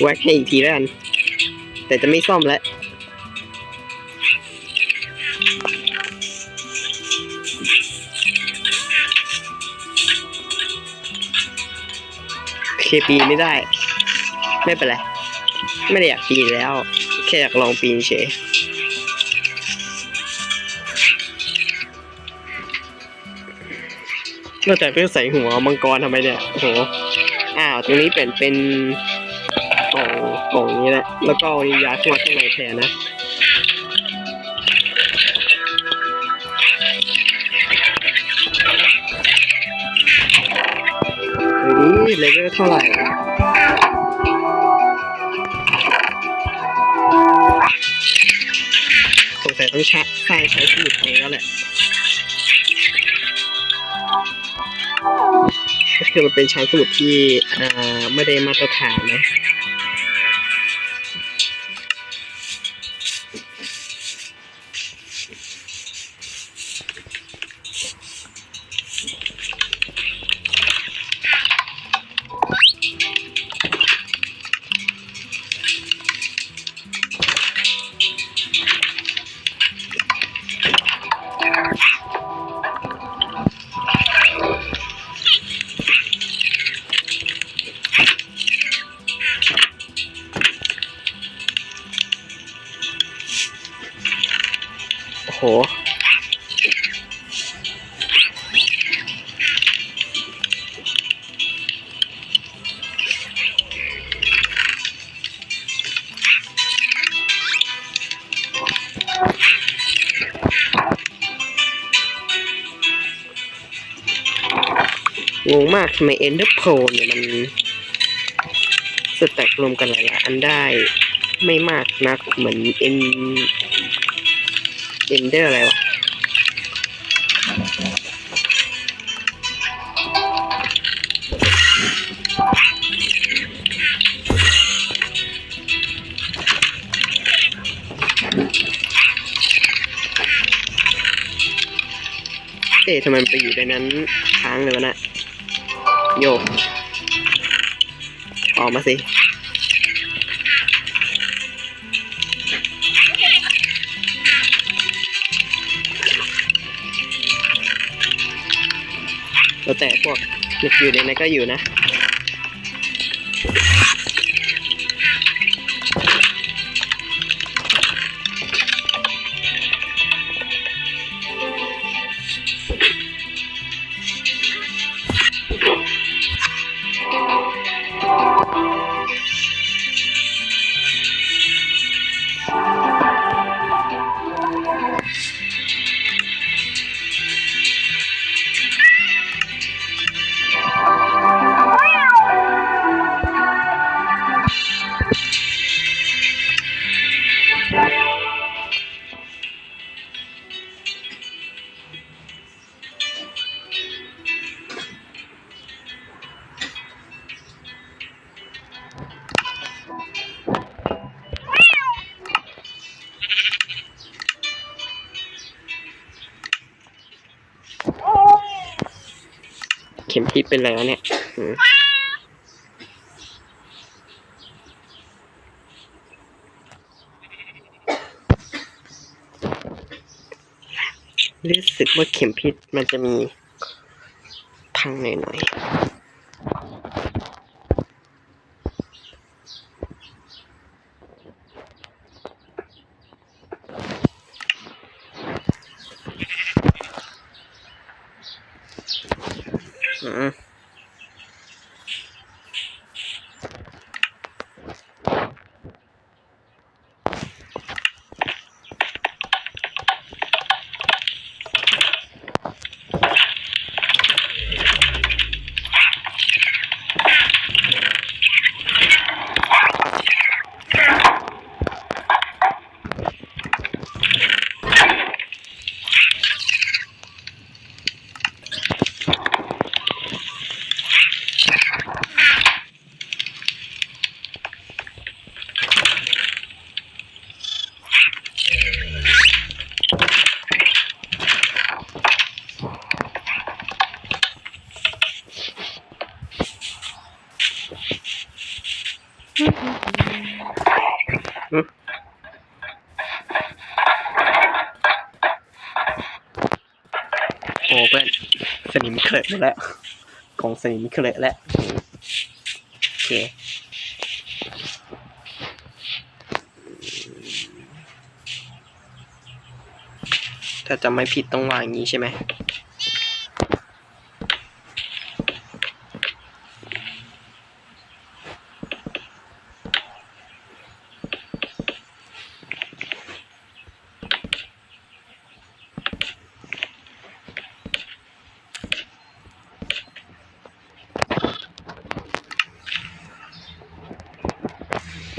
แว็กให้อีกทีแล้วกัน แต่จะไม่ซ่อมแล้ว เคปีไม่ได้ ไม่เป็นไร ไม่ได้อยากปีนแล้ว แค่อยากลองปีนเฉยนอกจากเพื่อใส่หัวมังกรทำไมเนี่ยโอ้โห อ้าวตรงนี้เปลี่ยนเป็นกล่องกล่องนี้แหละแล้วก็เอายาขึ้นมาข้างในแทนนะเฮ้ยเลเวลเท่าไหร่อะสงสัยต้องใช้สร้างใช้สูตรเองแล้วแหละ ก็คือมันเป็นชั้นสมุดที่อ่าไม่ได้มาตรฐานนะ งงมากทำไม Ender Pearl เนี่ยมันสแต็กรวมกันหลายๆอันได้ไม่มากนักเหมือน N Ender อร์อะไรวะเอ๊ะทำไมมันไปอยู่ในนั้นค้างเลยวะนะ โยออกมาสิ แล้วแต่พวกอยู่ในนั้นก็อยู่นะ ข็มทิศเป็นอะไรวเนี่ยรู้สึกว่าเข็มพิษมันจะมีพังหน่อยๆ เพื่อนสนิมเคลอะหมดแล้ว ของสนิมเคลอะแล้วโอเคถ้าจะไม่ผิดต้องวางอย่างนี้ใช่ไหม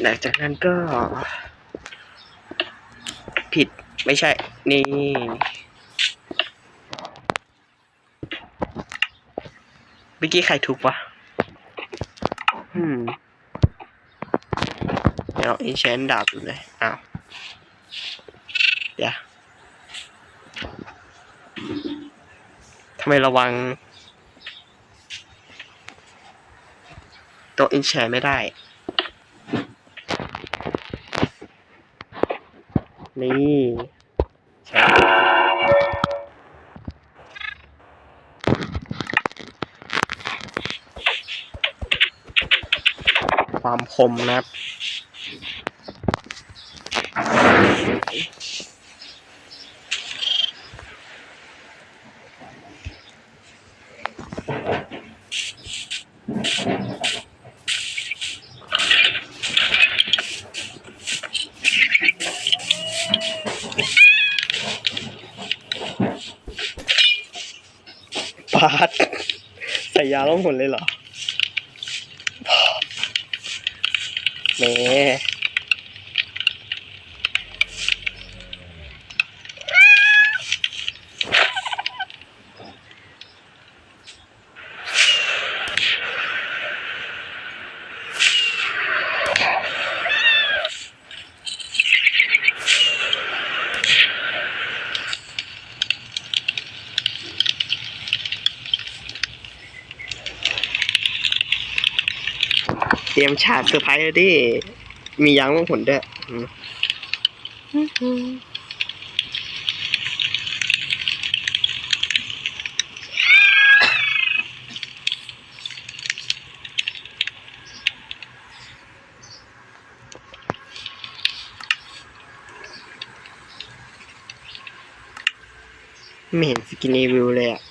หลังจากนั้นก็ ผิดไม่ใช่ นี่ เมื่อกี้ใครถูกวะอืมเดี๋ยวอินเชนดาบอยู่เลยอ้าวเดี๋ยวทำไมระวัง ตัวอินเชนไม่ได้ นี่ใช่ความคมนะครับ ปาดใส่ยาล่องหนเลยเหรอแหม เตรียมฉากเซอร์ไพรส์เลยดิมียางล่องหนด้วยไม่เห็นสกินนีวิวเลยอะ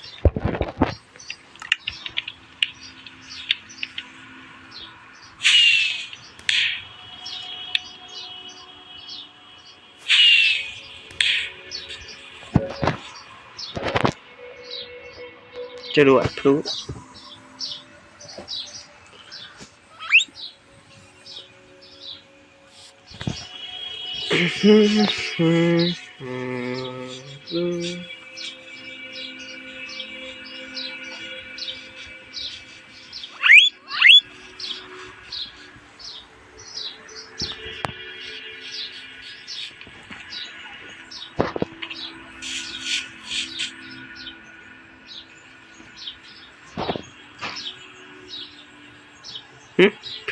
จรวดพลุหึ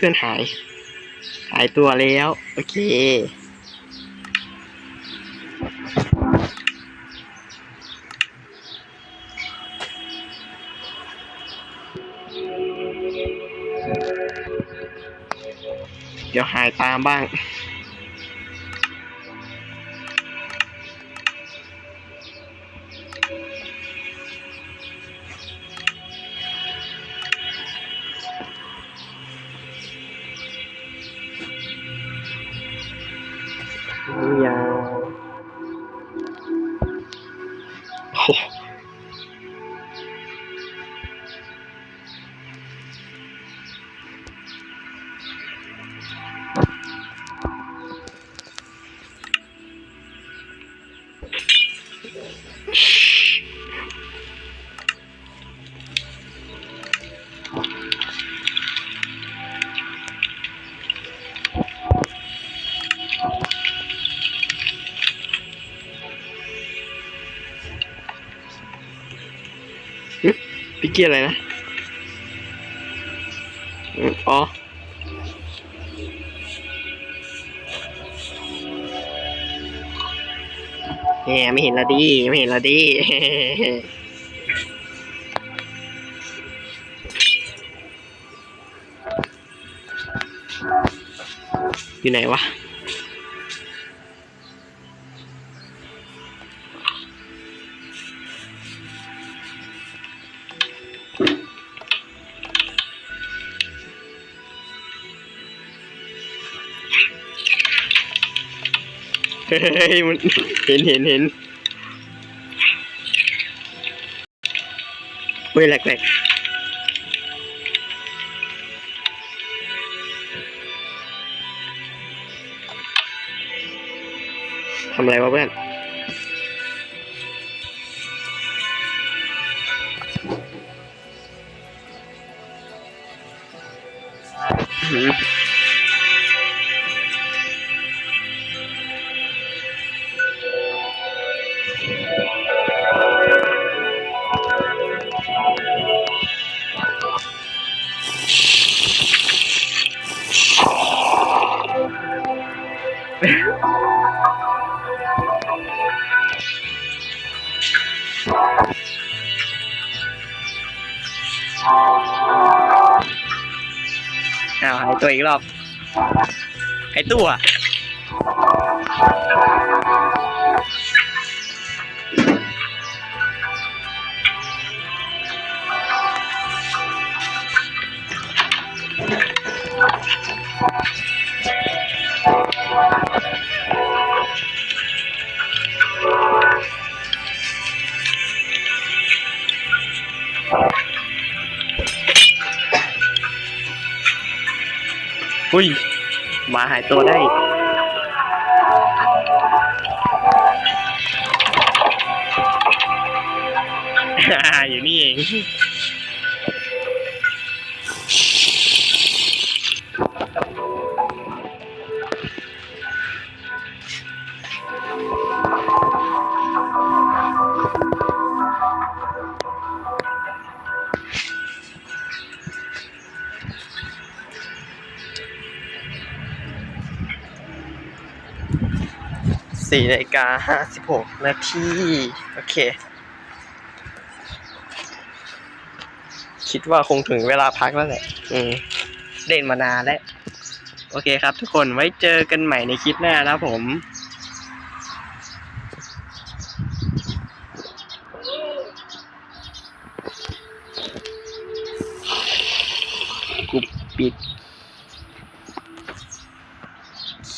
พื่อนหาย หายตัวแล้ว โอเค เดี๋ยวหายตามบ้าง พี่เกียอะไรนะ อ๋อ แหมไม่เห็นละดีไม่เห็นละดีอยู่ไหนวะ ฮ้ยมันเห็นเห็นเห็นเฮ้ยแหลกแหลกทำอะไรวะเพื่อนหืม อ้าวหายตัวอีกรอบหายตัว อุ้ยหมาหายตัวได้ อยู่นี่เอง สี่นาฬิกาห้าสิบหกนาที โอเค คิดว่าคงถึงเวลาพักแล้วแหละ อืมเล่นมานานแล้ว โอเคครับทุกคนไว้เจอกันใหม่ในคลิปหน้านะผมกูปิด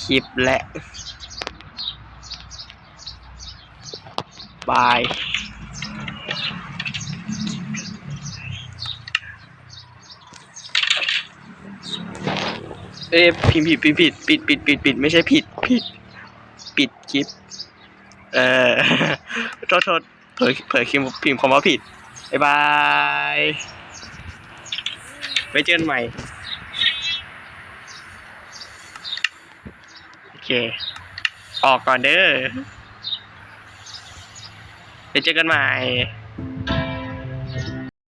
คลิปและ บายเอ้ยพิมพ์ผิดพิมพ์ผิดปิดปิดปิดปิดไม่ใช่ผิดผิดปิดคลิป เออโทษโทษเผยเผยพิมพ์พิมพ์คำว่าผิดบ๊ายบายไว้เจอกันใหม่ โอเค ออกก่อนเด้อ ไปเจอกันใหม่